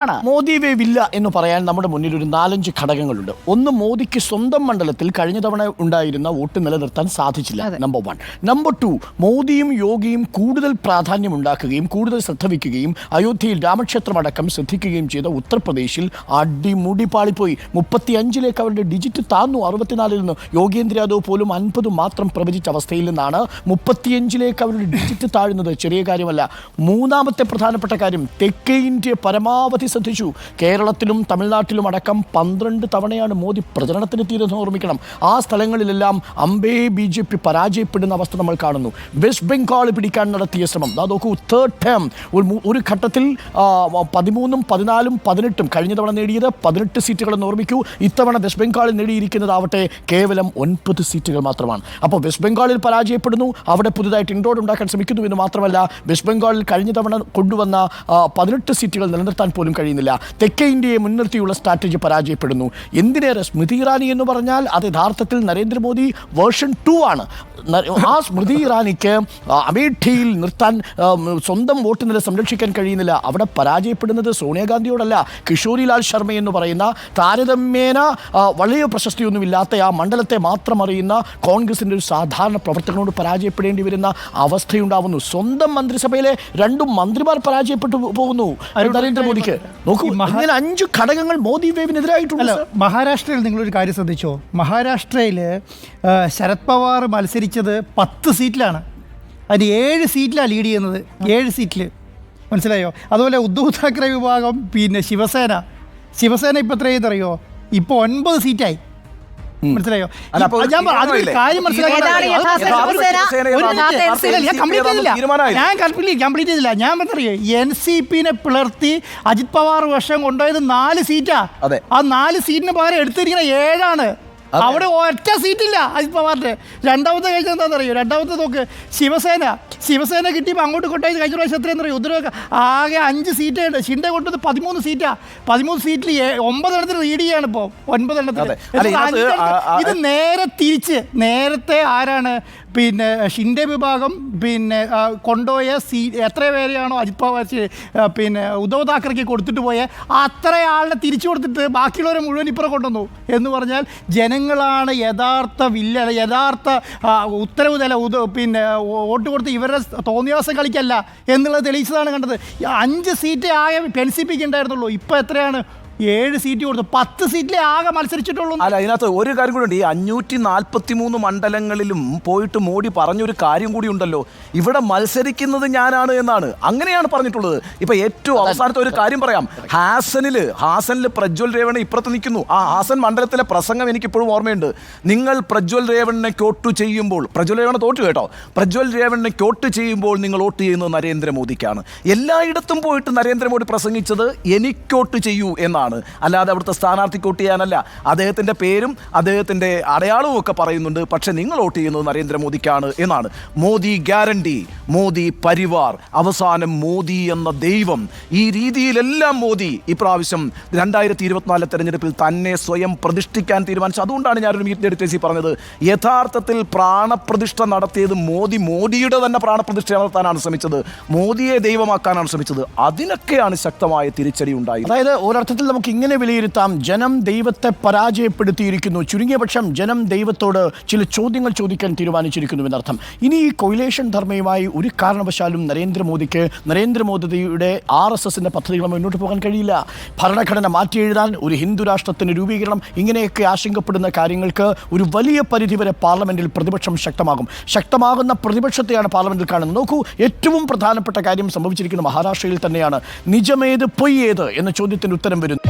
ആണ്. മോദി വേവ് ഇല്ല എന്ന് പറയാൻ നമ്മുടെ മുന്നിൽ ഒരു നാലഞ്ച് ഘടകങ്ങളുണ്ട്. ഒന്ന് മോദിക്ക് സ്വന്തം മണ്ഡലത്തിൽ കഴിഞ്ഞ തവണ ഉണ്ടായിരുന്ന വോട്ട് നിലനിർത്താൻ സാധിച്ചില്ല നമ്പർ വൺ നമ്പർ ടു മോദിയും യോഗിയും കൂടുതൽ പ്രാധാന്യം ഉണ്ടാക്കുകയും കൂടുതൽ ശ്രദ്ധ വയ്ക്കുകയും അയോധ്യയിൽ രാമക്ഷേത്രം അടക്കം ശ്രദ്ധിക്കുകയും ചെയ്ത ഉത്തർപ്രദേശിൽ അടിമുടി പാളിപ്പോയി. മുപ്പത്തി അഞ്ചിലേക്ക് അവരുടെ ഡിജിറ്റ് താന്നു. അറുപത്തിനാലിൽ നിന്ന് യോഗേന്ദ്ര യാദവ് പോലും അൻപത് മാത്രം പ്രവചിച്ച അവസ്ഥയിൽ നിന്നാണ് മുപ്പത്തിയഞ്ചിലേക്ക് അവരുടെ ഡിജിറ്റ് താഴുന്നത്. ചെറിയ കാര്യമല്ല. മൂന്നാമത്തെ പ്രധാനപ്പെട്ട കാര്യം തെക്കേ ഇന്ത്യ പരമാവധി ശ്രദ്ധിച്ചു കേരളത്തിലും തമിഴ്നാട്ടിലും അടക്കം പന്ത്രണ്ട് തവണയാണ് മോദി പ്രചരണത്തിനെത്തിയതെന്ന് ഓർമ്മിക്കണം. ആ സ്ഥലങ്ങളിലെല്ലാം അംബേ ബി ജെ പി പരാജയപ്പെടുന്ന അവസ്ഥ നമ്മൾ കാണുന്നു. വെസ്റ്റ് ബംഗാൾ പിടിക്കാൻ നടത്തിയ ശ്രമം. ദാ നോക്കൂ തേർഡ് ടേം ഒരു ഘട്ടത്തിൽ പതിമൂന്നും പതിനാലും പതിനെട്ടും കഴിഞ്ഞ തവണ നേടിയത് പതിനെട്ട് സീറ്റുകളെന്ന് ഓർമ്മിക്കൂ. ഇത്തവണ വെസ്റ്റ് ബംഗാളിൽ നേടിയിരിക്കുന്നതാവട്ടെ കേവലം ഒൻപത് സീറ്റുകൾ മാത്രമാണ്. അപ്പോൾ വെസ്റ്റ് ബംഗാളിൽ പരാജയപ്പെടുന്നു. അവിടെ പുതുതായിട്ട് ഇൻഡോഡ് ഉണ്ടാക്കാൻ ശ്രമിക്കുന്നു എന്ന് മാത്രമല്ല വെസ്റ്റ് ബംഗാളിൽ കഴിഞ്ഞ തവണ കൊണ്ടുവന്ന പതിനെട്ട് സീറ്റുകൾ നിലനിർത്താൻ പോലും കഴിയുന്നില്ല. തെക്കേ ഇന്ത്യയെ മുൻനിർത്തിയുള്ള സ്ട്രാറ്റജി പരാജയപ്പെടുന്നു. എന്തിനേറെ സ്മൃതി ഇറാനി എന്ന് പറഞ്ഞാൽ അത് യഥാർത്ഥത്തിൽ നരേന്ദ്രമോദി വേർഷൻ ടു ആണ്. ആ സ്മൃതി ഇറാനിക്ക് അമേഠിയിൽ നിർത്താൻ സ്വന്തം വോട്ട് നില സംരക്ഷിക്കാൻ കഴിയുന്നില്ല. അവിടെ പരാജയപ്പെടുന്നത് സോണിയാഗാന്ധിയോടല്ല കിഷോരിലാൽ ശർമ്മ എന്ന് പറയുന്ന താരതമ്യേന വലിയ വളരെ പ്രശസ്തിയൊന്നുമില്ലാത്ത ആ മണ്ഡലത്തെ മാത്രം അറിയുന്ന കോൺഗ്രസിന്റെ ഒരു സാധാരണ പ്രവർത്തകനോട് പരാജയപ്പെടേണ്ടി വരുന്ന അവസ്ഥയുണ്ടാവുന്നു. സ്വന്തം മന്ത്രിസഭയിലെ രണ്ടും മന്ത്രിമാർ പരാജയപ്പെട്ടു പോകുന്നു. നരേന്ദ്രമോദിക്ക്. നോക്കൂ ഈ ഇങ്ങനെ അഞ്ച് ഘടകങ്ങൾ മോദി വേവിനെതിരായിട്ടുണ്ട്. മഹാരാഷ്ട്രയിൽ നിങ്ങളൊരു കാര്യം ശ്രദ്ധിച്ചോ? മഹാരാഷ്ട്രയിൽ ശരത് പവാർ മത്സരിച്ചത് പത്ത് സീറ്റിലാണ്. അതിന് ഏഴ് സീറ്റിലാണ് ലീഡ് ചെയ്യുന്നത്. ഏഴ് സീറ്റിൽ മനസ്സിലായോ? അതുപോലെ ഉദ്ധവ് താക്കറെ വിഭാഗം പിന്നെ ശിവസേന. ശിവസേന ഇപ്പോൾ എത്രയെന്നറിയോ ഇപ്പോൾ ഒൻപത് സീറ്റായി. മനസ്സിലായോ? ഞാൻ അതിനൊരു കാര്യം മനസ്സിലാക്കി ഞാൻ കംപ്ലീറ്റ് ചെയ്തില്ല. ഞാൻ കംപ്ലീറ്റ് കംപ്ലീറ്റ് ചെയ്തില്ല. ഞാൻ പറഞ്ഞറിയോ എൻ സി പിനെ പിളർത്തി അജിത് പവാർ വർഷം കൊണ്ടുപോയത് നാല് സീറ്റാ. ആ നാല് സീറ്റിന് പകരം എടുത്തിരിക്കുന്ന ഏഴാണ്. അവിടെ ഒറ്റ സീറ്റില്ല. അജിത് പവാറിന്റെ രണ്ടാമത്തെ കഴിഞ്ഞ എന്താണെന്നറിയോ? രണ്ടാമത്തെ നോക്ക് ശിവസേന. ശിവസേന കിട്ടിയപ്പോൾ അങ്ങോട്ട് കൊണ്ടുപോയത് കഴിഞ്ഞ പ്രാവശ്യം എത്രയെന്നറിയോ ഉത്തരവ് ആകെ അഞ്ച് സീറ്റേ ഉണ്ട് ഷിൻഡെ കൊണ്ടത് പതിമൂന്ന് സീറ്റാ. പതിമൂന്ന് സീറ്റിൽ ഒമ്പതെണ്ണത്തിന് റീഡ് ചെയ്യാണ് ഇപ്പോൾ ഒൻപതെണ്ണത്തിൽ ഇത് നേരെ തിരിച്ച്. നേരത്തെ ആരാണ്? പിന്നെ ഷിൻഡെ വിഭാഗം പിന്നെ കൊണ്ടുപോയ സീ എത്ര പേരെയാണോ അജിത് പവാർ പിന്നെ ഉദ്ധവ് താക്കറയ്ക്ക് കൊടുത്തിട്ട് പോയ അത്ര തിരിച്ചു കൊടുത്തിട്ട് ബാക്കിയുള്ളവരെ മുഴുവൻ ഇപ്പുറം കൊണ്ടുവന്നു. എന്ന് പറഞ്ഞാൽ ജനങ്ങളാണ് യഥാർത്ഥ വില്ല യഥാർത്ഥ ഉത്തരവ് തല ഉദ പിന്നെ വോട്ട് കൊടുത്ത് ഇവരുടെ തോന്നിയാസം കളിക്കല്ല എന്നുള്ളത് തെളിയിച്ചതാണ് കണ്ടത്. അഞ്ച് സീറ്റ് ആയ പെൻസിപ്പിക്കുണ്ടായിരുന്നുള്ളൂ സി പിക്ക് ഉണ്ടായിരുന്നുള്ളൂ ഇപ്പം എത്രയാണ്? ഏഴ് സീറ്റ് കൊടുത്തു. പത്ത് സീറ്റിലെ ആകെ മത്സരിച്ചിട്ടുള്ളൂ. അല്ല അതിനകത്ത് ഒരു കാര്യം കൂടി ഉണ്ട്. ഈ അഞ്ഞൂറ്റി നാൽപ്പത്തി മൂന്ന് മണ്ഡലങ്ങളിലും പോയിട്ട് മോഡി പറഞ്ഞൊരു കാര്യം കൂടി ഉണ്ടല്ലോ. ഇവിടെ മത്സരിക്കുന്നത് ഞാനാണ് എന്നാണ്. അങ്ങനെയാണ് പറഞ്ഞിട്ടുള്ളത്. ഇപ്പൊ ഏറ്റവും അവസാനത്തെ ഒരു കാര്യം പറയാം. ഹാസനിൽ ഹാസനിൽ പ്രജ്വൽ രേവണ ഇപ്പുറത്ത് നിൽക്കുന്നു. ആ ഹാസൻ മണ്ഡലത്തിലെ പ്രസംഗം എനിക്കിപ്പോഴും ഓർമ്മയുണ്ട്. നിങ്ങൾ പ്രജ്വൽ രേവണിനെ വോട്ട് ചെയ്യുമ്പോൾ പ്രജ്വൽ രേവണ തോറ്റു കേട്ടോ. പ്രജ്വൽ രേവണിനെ കോട്ട് ചെയ്യുമ്പോൾ നിങ്ങൾ വോട്ട് ചെയ്യുന്നത് നരേന്ദ്രമോദിക്കാണ്. എല്ലായിടത്തും പോയിട്ട് നരേന്ദ്രമോദി പ്രസംഗിച്ചത് എനിക്കോട്ട് ചെയ്യൂ എന്നാണ്. അല്ലാതെ അവിടുത്തെ സ്ഥാനാർത്ഥിക്ക് വോട്ട് ചെയ്യാനല്ല. അദ്ദേഹത്തിന്റെ പേരും അദ്ദേഹത്തിന്റെ അടയാളവും ഒക്കെ പറയുന്നുണ്ട്. പക്ഷേ നിങ്ങൾ വോട്ട് ചെയ്യുന്നത് നരേന്ദ്രമോദിക്കാണ് എന്നാണ്. മോദി ഗ്യാരണ്ടി മോദി പരിവാർ അവസാനം മോദി എന്ന ദൈവം. ഈ രീതിയിലെല്ലാം മോദി ഇപ്രാവശ്യം രണ്ടായിരത്തി ഇരുപത്തിനാലിലെ തെരഞ്ഞെടുപ്പിൽ തന്നെ സ്വയം പ്രതിഷ്ഠിക്കാൻ തീരുമാനിച്ചു. അതുകൊണ്ടാണ് ഞാനൊരു മീറ്റ് എടുത്തേസി പറഞ്ഞത്. യഥാർത്ഥത്തിൽ പ്രാണപ്രതിഷ്ഠ നടത്തിയത് മോദി മോദിയുടെ തന്നെ പ്രാണപ്രതിഷ്ഠ നടത്താനാണ് ശ്രമിച്ചത്. മോദിയെ ദൈവമാക്കാനാണ് ശ്രമിച്ചത്. അതിനൊക്കെയാണ് ശക്തമായ തിരിച്ചടി ഉണ്ടായത് അതായത് ഒരർത്ഥത്തിൽ നമുക്ക് ഇങ്ങനെ വിലയിരുത്താം. ജനം ദൈവത്തെ പരാജയപ്പെടുത്തിയിരിക്കുന്നു. ചുരുങ്ങിയ പക്ഷം ജനം ദൈവത്തോട് ചില ചോദ്യങ്ങൾ ചോദിക്കാൻ തീരുമാനിച്ചിരിക്കുന്നു എന്നർത്ഥം ഇനി ഈ കൊയിലേഷൻ ധർമ്മയുമായി ഒരു കാരണവശാലും നരേന്ദ്രമോദിക്ക് നരേന്ദ്രമോദിയുടെ ആർ എസ് എസിന്റെ പദ്ധതികൾ മുന്നോട്ട് പോകാൻ കഴിയില്ല. ഭരണഘടന മാറ്റി എഴുതാൻ ഒരു ഹിന്ദു രാഷ്ട്രത്തിന് രൂപീകരണം ഇങ്ങനെയൊക്കെ ആശങ്കപ്പെടുന്ന കാര്യങ്ങൾക്ക് ഒരു വലിയ പരിധി വരെ പാർലമെന്റിൽ പ്രതിപക്ഷം ശക്തമാകും. ശക്തമാകുന്ന പ്രതിപക്ഷത്തെയാണ് പാർലമെന്റിൽ കാണുന്നത്. നോക്കൂ ഏറ്റവും പ്രധാനപ്പെട്ട കാര്യം സംഭവിച്ചിരിക്കുന്ന മഹാരാഷ്ട്രയിൽ തന്നെയാണ്. നിജമേത് പൊയ്യേത് എന്ന ചോദ്യത്തിന് ഉത്തരം വരുന്നു.